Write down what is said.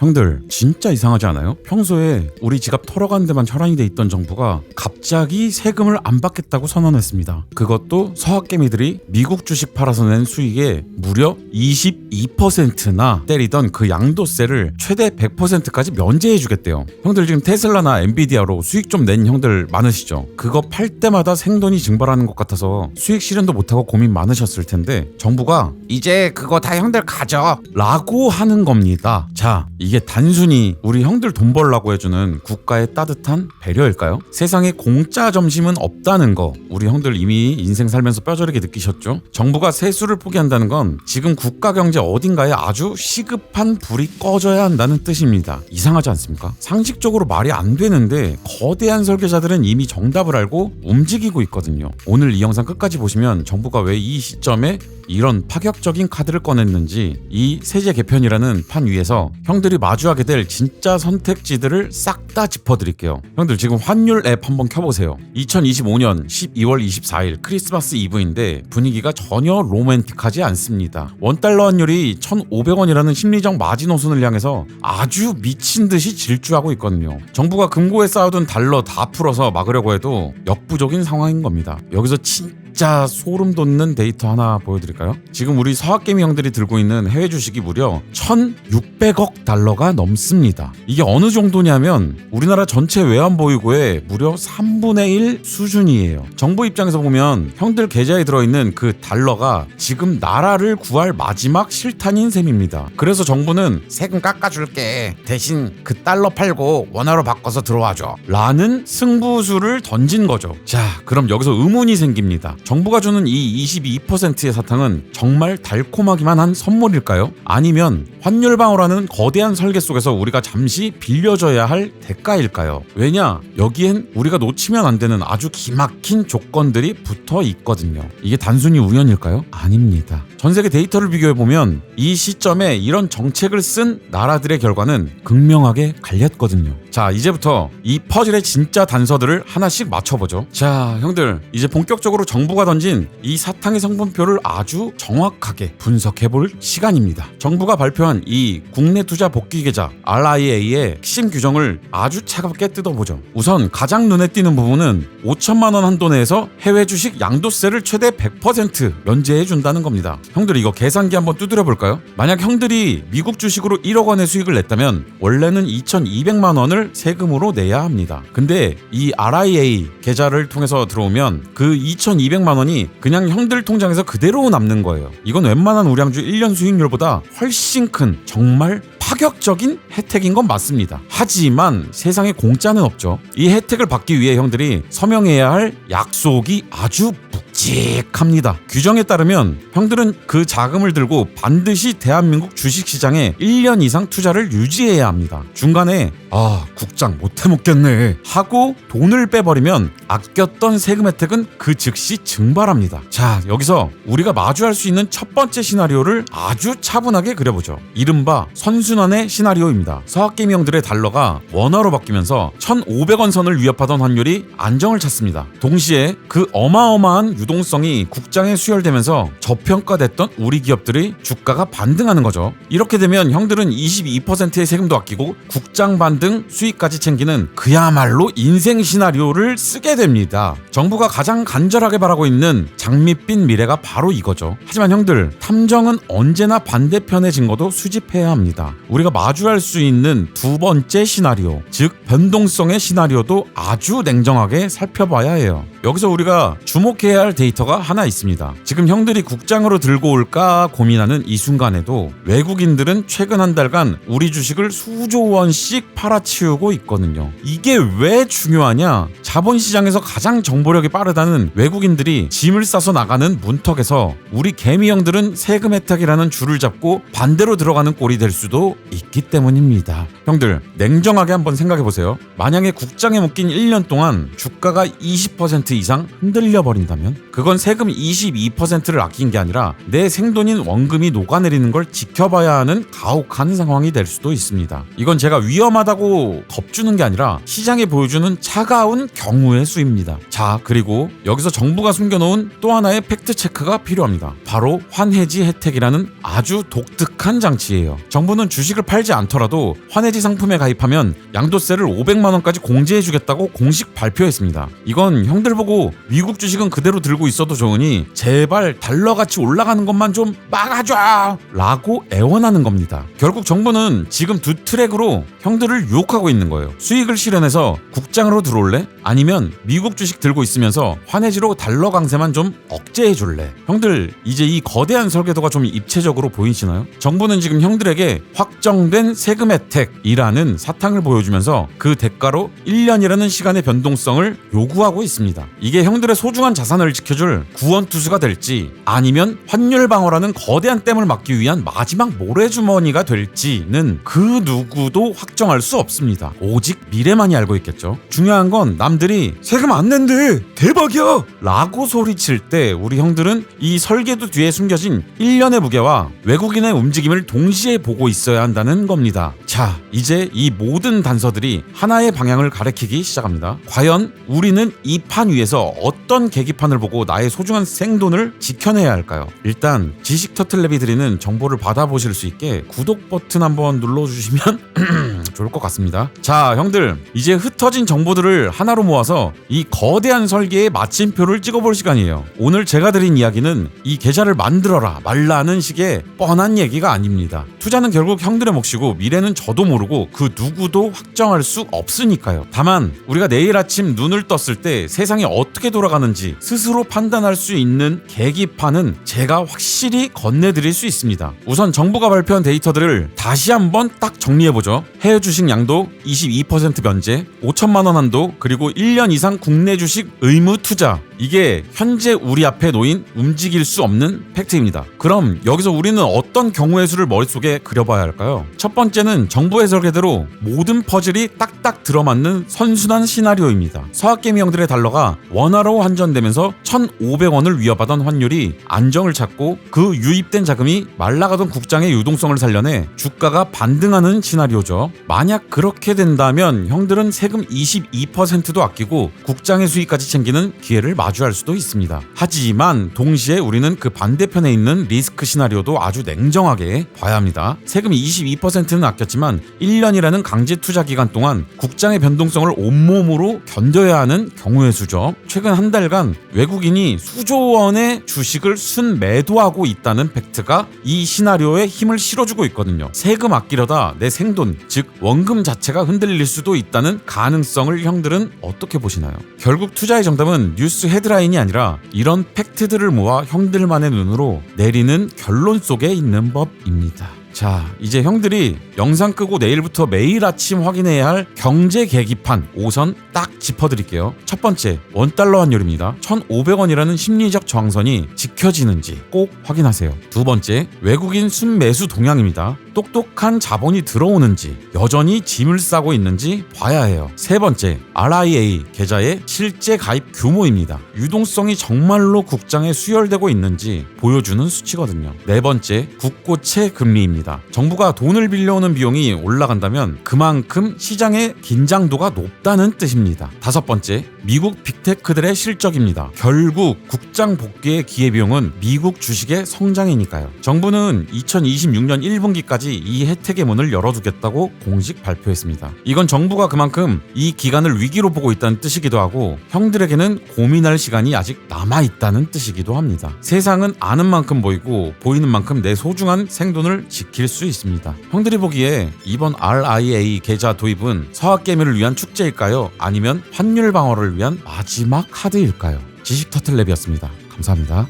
형들 진짜 이상하지 않아요? 평소에 우리 지갑 털어가는 데만 혈안이 돼 있던 정부가 갑자기 세금을 안 받겠다고 선언했습니다. 그것도 서학개미들이 미국 주식 팔아서 낸 수익의 무려 22%나 때리던 그 양도세를 최대 100%까지 면제해 주겠대요. 형들 지금 테슬라나 엔비디아로 수익 좀 낸 형들 많으시죠? 그거 팔 때마다 생돈이 증발하는 것 같아서 수익 실현도 못하고 고민 많으셨을 텐데 정부가 이제 그거 다 형들 가져 라고 하는 겁니다. 자, 이게 단순히 우리 형들 돈 벌라고 해주는 국가의 따뜻한 배려일까요? 세상에 공짜 점심은 없다는 거 우리 형들 이미 인생 살면서 뼈저리게 느끼셨죠? 정부가 세수를 포기한다는 건 지금 국가 경제 어딘가에 아주 시급한 불이 꺼져야 한다는 뜻입니다. 이상하지 않습니까? 상식적으로 말이 안 되는데 거대한 설계자들은 이미 정답을 알고 움직이고 있거든요. 오늘 이 영상 끝까지 보시면 정부가 왜 이 시점에 이런 파격적인 카드를 꺼냈는지 이 세제 개편이라는 판 위에서 형들이 마주하게 될 진짜 선택지들을 싹 다 짚어드릴게요. 형들 지금 환율 앱 한번 켜보세요. 2025년 12월 24일 크리스마스 이브인데 분위기가 전혀 로맨틱하지 않습니다. 원달러 환율이 1,500원이라는 심리적 마지노선을 향해서 아주 미친 듯이 질주하고 있거든요. 정부가 금고에 쌓아둔 달러 다 풀어서 막으려고 해도 역부족인 상황인 겁니다. 여기서 진 진짜 소름 돋는 데이터 하나 보여드릴까요? 지금 우리 서학개미 형들이 들고 있는 해외 주식이 무려 1,600억 달러가 넘습니다. 이게 어느 정도냐면 우리나라 전체 외환보유고의 무려 3분의 1 수준이에요. 정부 입장에서 보면 형들 계좌에 들어있는 그 달러가 지금 나라를 구할 마지막 실탄인 셈입니다. 그래서 정부는 세금 깎아줄게. 대신 그 달러 팔고 원화로 바꿔서 들어와줘. 라는 승부수를 던진 거죠. 자, 그럼 여기서 의문이 생깁니다. 정부가 주는 이 22%의 사탕은 정말 달콤하기만 한 선물일까요? 아니면 환율 방어라는 거대한 설계 속에서 우리가 잠시 빌려줘야 할 대가일까요? 왜냐? 여기엔 우리가 놓치면 안 되는 아주 기막힌 조건들이 붙어 있거든요. 이게 단순히 우연일까요? 아닙니다. 전 세계 데이터를 비교해 보면 이 시점에 이런 정책을 쓴 나라들의 결과는 극명하게 갈렸거든요. 자, 이제부터 이 퍼즐의 진짜 단서들을 하나씩 맞춰보죠. 자, 형들, 이제 본격적으로 정부가 던진 이 사탕의 성분표를 아주 정확하게 분석해 볼 시간입니다. 정부가 발표한 이 국내 투자 복귀 계좌 RIA의 핵심 규정을 아주 차갑게 뜯어보죠. 우선 가장 눈에 띄는 부분은 5천만 원 한도 내에서 해외 주식 양도세를 최대 100% 면제해 준다는 겁니다. 형들 이거 계산기 한번 두드려 볼까요? 만약 형들이 미국 주식으로 1억 원의 수익을 냈다면 원래는 2,200만 원을 세금으로 내야 합니다. 근데 이 RIA 계좌를 통해서 들어오면 그 2,200만 원이 그냥 형들 통장에서 그대로 남는 거예요. 이건 웬만한 우량주 1년 수익률보다 훨씬 큰 정말 파격적인 혜택인 건 맞습니다. 하지만 세상에 공짜는 없죠. 이 혜택을 받기 위해 형들이 서명해야 할 약속이 아주 묵직합니다. 규정에 따르면 형들은 그 자금을 들고 반드시 대한민국 주식시장에 1년 이상 투자를 유지해야 합니다. 중간에 아 국장 못해 먹겠네 하고 돈을 빼버리면 아꼈던 세금 혜택은 그 즉시 증발합니다. 자 여기서 우리가 마주할 수 있는 첫 번째 시나리오를 아주 차분하게 그려보죠. 이른바 선순환의 시나리오입니다. 서학개미 형들의 달러가 원화로 바뀌면서 1,500원 선을 위협하던 환율이 안정을 찾습니다. 동시에 그 어마어마한 유동 성이 국장에 수혈되면서 저평가됐던 우리 기업들의 주가가 반등하는 거죠. 이렇게 되면 형들은 22%의 세금도 아끼고 국장 반등 수익까지 챙기는 그야말로 인생 시나리오를 쓰게 됩니다. 정부가 가장 간절하게 바라고 있는 장밋빛 미래가 바로 이거죠. 하지만 형들, 탐정은 언제나 반대편의 증거도 수집해야 합니다. 우리가 마주할 수 있는 두 번째 시나리오, 즉 변동성의 시나리오도 아주 냉정하게 살펴봐야 해요. 여기서 우리가 주목해야 할 데이터가 하나 있습니다. 지금 형들이 국장으로 들고 올까 고민하는 이 순간에도 외국인들은 최근 한 달간 우리 주식을 수조 원씩 팔아치우고 있거든요. 이게 왜 중요하냐? 자본시장에서 가장 정보력이 빠르다는 외국인들이 짐을 싸서 나가는 문턱에서 우리 개미 형들은 세금 혜택이라는 줄을 잡고 반대로 들어가는 꼴이 될 수도 있기 때문입니다. 형들 냉정하게 한번 생각해 보세요. 만약에 국장에 묶인 1년 동안 주가가 20% 이상 흔들려 버린다면 그건 세금 22%를 아낀 게 아니라 내 생돈인 원금이 녹아내리는 걸 지켜봐야 하는 가혹한 상황이 될 수도 있습니다. 이건 제가 위험하다고 겁주는 게 아니라 시장에 보여주는 차가운 경우의 수입니다. 자, 그리고 여기서 정부가 숨겨놓은 또 하나의 팩트 체크가 필요합니다. 바로 환해지 혜택이라는 아주 독특한 장치예요. 정부는 주식을 팔지 않더라도 환해지 상품에 가입하면 양도세를 500만 원까지 공제해 주겠다고 공식 발표했습니다. 이건 형들 보고 미국 주식은 그대로 들고 있어도 좋으니 제발 달러 같이 올라가는 것만 좀 막아줘! 라고 애원하는 겁니다. 결국 정부는 지금 두 트랙으로 형들을 유혹하고 있는 거예요. 수익을 실현해서 국장으로 들어올래? 아니면 미국 주식 들고 있으면서 환해지로 달러 강세만 좀 억제해 줄래? 형들 이제 이 거대한 설계도가 좀 입체적으로 보이시나요? 정부는 지금 형들에게 확정된 세금 혜택이라는 사탕을 보여주면서 그 대가로 1년이라는 시간의 변동성을 요구하고 있습니다. 이게 형들의 소중한 자산을 지켜줄 구원투수가 될지 아니면 환율 방어라는 거대한 댐을 막기 위한 마지막 모래주머니가 될지는 그 누구도 확정할 수 없습니다. 오직 미래만이 알고 있겠죠. 중요한 건 남들이 세금 안 낸대 대박이야 라고 소리칠 때 우리 형들은 이 설계도 뒤에 숨겨진 1년의 무게와 외국인의 움직임을 동시에 보고 있어야 한다는 겁니다. 자, 이제 이 모든 단서들이 하나의 방향을 가리키기 시작합니다. 과연 우리는 이 판 위에 서 어떤 계기판을 보고 나의 소중한 생돈을 지켜내야 할까요? 일단 지식 터틀랩이 드리는 정보를 받아보실 수 있게 구독 버튼 한번 눌러주시면 좋을 것 같습니다. 자, 형들 이제 흩어진 정보들을 하나로 모아서 이 거대한 설계의 마침표를 찍어볼 시간이에요. 오늘 제가 드린 이야기는 이 계좌를 만들어라 말라는 식의 뻔한 얘기가 아닙니다. 투자는 결국 형들의 몫이고 미래는 저도 모르고 그 누구도 확정할 수 없으니까요. 다만 우리가 내일 아침 눈을 떴을 때 세상이 어떻게 돌아가는지 스스로 판단할 수 있는 계기판은 제가 확실히 건네드릴 수 있습니다. 우선 정부가 발표한 데이터들을 다시 한번 딱 정리해보죠. 해외 주식 양도 22% 면제, 5천만 원 한도, 그리고 1년 이상 국내 주식 의무 투자. 이게 현재 우리 앞에 놓인 움직일 수 없는 팩트입니다. 그럼 여기서 우리는 어떤 경우의 수를 머릿속에 그려봐야 할까요? 첫 번째는 정부의 설계대로 모든 퍼즐이 딱딱 들어맞는 선순환 시나리오입니다. 서학개미 형들의 달러가 원화로 환전되면서 1,500원을 위협하던 환율이 안정을 찾고 그 유입된 자금이 말라가던 국장의 유동성을 살려내 주가가 반등하는 시나리오죠. 만약 그렇게 된다면 형들은 세금 22%도 아끼고 국장의 수익까지 챙기는 기회를 마주할 수도 있습니다. 하지만 동시에 우리는 그 반대편에 있는 리스크 시나리오도 아주 냉정하게 봐야 합니다. 세금 22%는 아꼈지만 1년이라는 강제 투자 기간 동안 국장의 변동성을 온몸으로 견뎌야 하는 경우의 수죠. 최근 한 달간 외국인이 수조 원의 주식을 순매도하고 있다는 팩트가 이 시나리오에 힘을 실어주고 있거든요. 세금 아끼려다 내 생돈, 즉 원금 자체가 흔들릴 수도 있다는 가능성을 형들은 어떻게 보시나요? 결국 투자의 정답은 뉴스 헤드 라인이 아니라 이런 팩트들을 모아 형들만의 눈으로 내리는 결론 속에 있는 법입니다. 자, 이제 형들이 영상 끄고 내일부터 매일 아침 확인해야 할 경제 계기판 5선 딱 짚어드릴게요. 첫 번째, 원달러 환율입니다. 1,500원이라는 심리적 저항선이 지켜지는지 꼭 확인하세요. 두 번째, 외국인 순매수 동향입니다. 똑똑한 자본이 들어오는지 여전히 짐을 싸고 있는지 봐야 해요. 세 번째, RIA 계좌의 실제 가입 규모입니다. 유동성이 정말로 국장에 수혈되고 있는지 보여주는 수치거든요. 네 번째, 국고채 금리입니다. 정부가 돈을 빌려오는 비용이 올라간다면 그만큼 시장의 긴장도가 높다는 뜻입니다. 다섯 번째, 미국 빅테크들의 실적입니다. 결국 국장 복귀의 기회비용은 미국 주식의 성장이니까요. 정부는 2026년 1분기 까지 이 혜택의 문을 열어두겠다고 공식 발표했습니다. 이건 정부가 그만큼 이 기간을 위기로 보고 있다는 뜻이기도 하고 형들에게는 고민할 시간이 아직 남아있다는 뜻이기도 합니다. 세상은 아는 만큼 보이고 보이는 만큼 내 소중한 생돈을 지킬 수 있습니다. 형들이 보기에 이번 RIA 계좌 도입은 서학개미를 위한 축제일까요? 아니면 환율 방어를 위한 마지막 카드일까요? 지식 터틀랩이었습니다. 감사합니다.